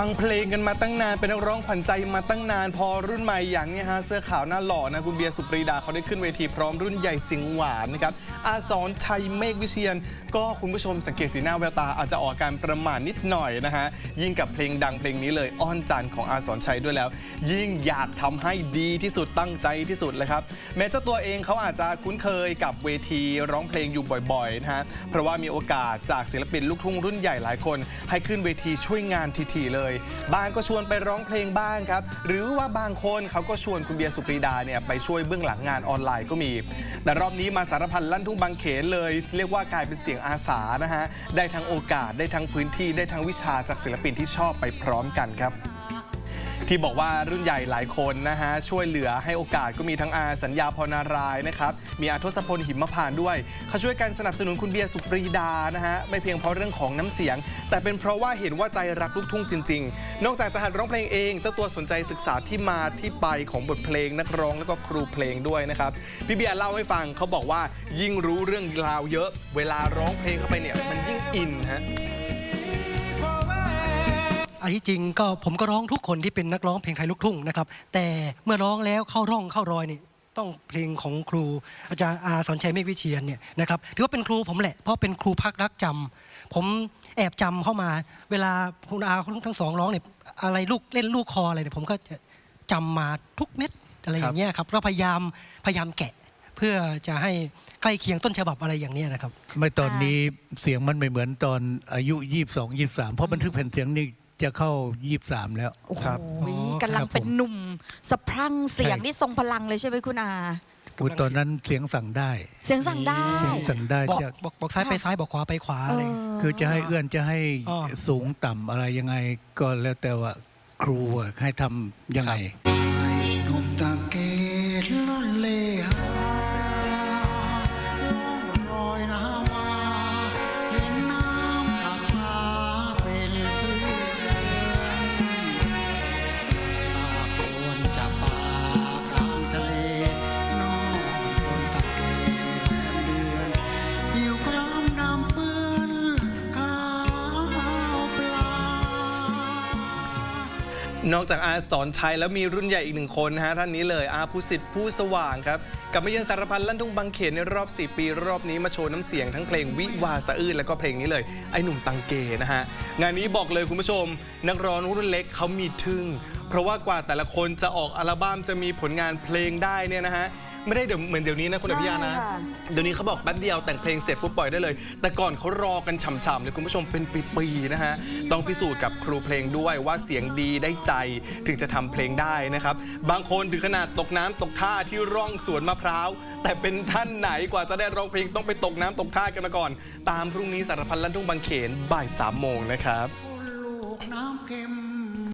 ฟังเพลงกันมาตั้งนานเป็นนักร้องขวัญใจมาตั้งนานพอรุ่นใหม่อย่างเนี้ยฮะเสื้อขาวหน้าหล่อนะคุณเบียร์สุปรีดาเขาได้ขึ้นเวทีพร้อมรุ่นใหญ่สิงหวานนะครับอาสอนชัยเมฆวิเชียน ก็คุณผู้ชมสังเกตสีหน้าแววตาอาจจะออกอาการประหม่านิดหน่อยนะฮะยิ่งกับเพลงดังเพลงนี้เลยอ้อนจันของอาสอนชัยด้วยแล้ว ยิ่งอยากทำให้ดีที่สุดตั้งใจที่สุดเลยครับแม้เจ้าตัวเองเขาอาจจะคุ้นเคยกับเวทีร้องเพลงอยู่บ่อยๆนะฮะเพราะว่ามีโอกาสจากศิลปินลูกทุ่งรุ่นใหญ่หลายคน ให้ขึ้นเวทีช่วยงานทีๆเลยบางก็ชวนไปร้องเพลงบ้างครับ หรือว่าบางคนเขาก็ชวนคุณเบียร์สุปรีดาเนี่ยไปช่วยเบื้องหลังงานออนไลน์ก็มี แต่รอบนี้มาสารพันลั่นทุ่งบางเขนเลย เรียกว่ากลายเป็นเสียงอาสานะฮะ ได้ทั้งโอกาส ได้ทั้งพื้นที่ ได้ทั้งวิชาจากศิลปินที่ชอบไปพร้อมกันครับ ที่บอกว่ารุ่นใหญ่หลายคนนะฮะช่วยเหลือให้โอกาสก็มีทั้งอาสัญญาพรนารายนะครับมีอาทศพลหิมพานต์ด้วยเขาช่วยกันสนับสนุนคุณเบียร์สุปรีดานะฮะไม่เพียงเพราะเรื่องของน้ำเสียง แต่เป็นเพราะว่าเห็นว่าใจรักลูกทุ่งจริง ๆ นอกจากจะหัดร้องเพลงเองเจ้าตัวสนใจศึกษาที่มาที่ไปของบทเพลงนักร้องแล้วก็ครูเพลงด้วยนะครับพี่เบียร์เล่าให้ฟังเขาบอกว่ายิ่งรู้เรื่องราวเยอะ เวลาร้องเพลงเข้าไปเนี่ยมันยิ่งอินฮะ อันที่จริงก็ผมก็ร้องทุกคนที่เป็นนักร้องเพลงไทยลูกทุ่งนะครับ แต่เมื่อร้องแล้วเข้าร่องเข้ารอยนี่ต้องเพลงของครูอาจารย์อาสอนชัยเมฆวิเชียนเนี่ยนะครับถือว่าเป็นครูผมแหละเพราะเป็นครูพักรักจำผมแอบจำเข้ามา เวลาคุณอาคุณทั้งสองร้องเนี่ยอะไรลูกเล่นลูกคออะไรเนี่ยผมก็จะจำมาทุกเม็ดอะไรอย่างเงี้ยครับแล้วพยายามพยายามแกะเพื่อจะให้ใกล้เคียงต้นฉบับอะไรอย่างเนี้ยนะครับ ไม่ตอนนี้เสียงมันไม่เหมือนตอนอายุ 22 23 เพราะบันทึกแผ่นเสียงนี่ จะเข้า23แล้ว โอ้โหครับ กำลังเป็นครับผมหนุ่มสะพรั่งเสียงใช่ที่ทรงพลังเลยใช่ไหมคุณอา อุ๊ยตอนนั้นเสียงสั่งได้ เสียงสั่งได้ เสียงสั่งได้บอกจะบอกบอกซ้ายไปซ้ายบอกขวาไปขวาอะไรอย่างเงี้ย คือจะให้เอื้อนจะให้อ๋อ สูงต่ำอะไรยังไง ก็แล้วแต่ว่าครูอะให้ทำยังไง นอกจากอาสอนชัยแล้วมีรุ่นใหญ่อีกหนึ่งคนนะฮะท่านนี้เลยอาผู้สิทธิ์ผู้สว่างครับกลับมาเยือนสารพันลั่นทุ่งบางเขนในรอบ 4 ปีรอบนี้มาโชว์น้ำเสียงทั้งเพลงวิวาสะอื้นแล้วก็เพลงนี้เลยไอหนุ่มตังเกนะฮะงานนี้บอกเลยคุณผู้ชม นักร้องรุ่นเล็กเขามีทึ่ง เพราะว่ากว่าแต่ละคนจะออกอัลบั้มจะมีผลงานเพลงได้เนี่ยนะฮะ ไม่ได้เดี๋ยวเหมือนเดี๋ยวนี้นะคุณอภิญานะ ใช่ค่ะ เดี๋ยวนี้เขาบอกแป๊บเดียวแต่งเพลงเสร็จปุ๊บปล่อยได้เลย แต่ก่อนเขารอกันฉ่ำๆเลยคุณผู้ชมเป็นปีๆนะฮะ ต้องพิสูจน์กับครูเพลงด้วยว่าเสียงดีได้ใจถึงจะทำเพลงได้นะครับ บางคนถึงขนาดตกน้ำตกท่าที่ร่องสวนมะพร้าว แต่เป็นท่านไหนกว่าจะได้ร้องเพลงต้องไปตกน้ำตกท่ากันมาก่อน ตามพรุ่งนี้สารพันลั่นทุ่งบางเขนบ่ายสามโมงนะครับ ลูกน้ำเค็ม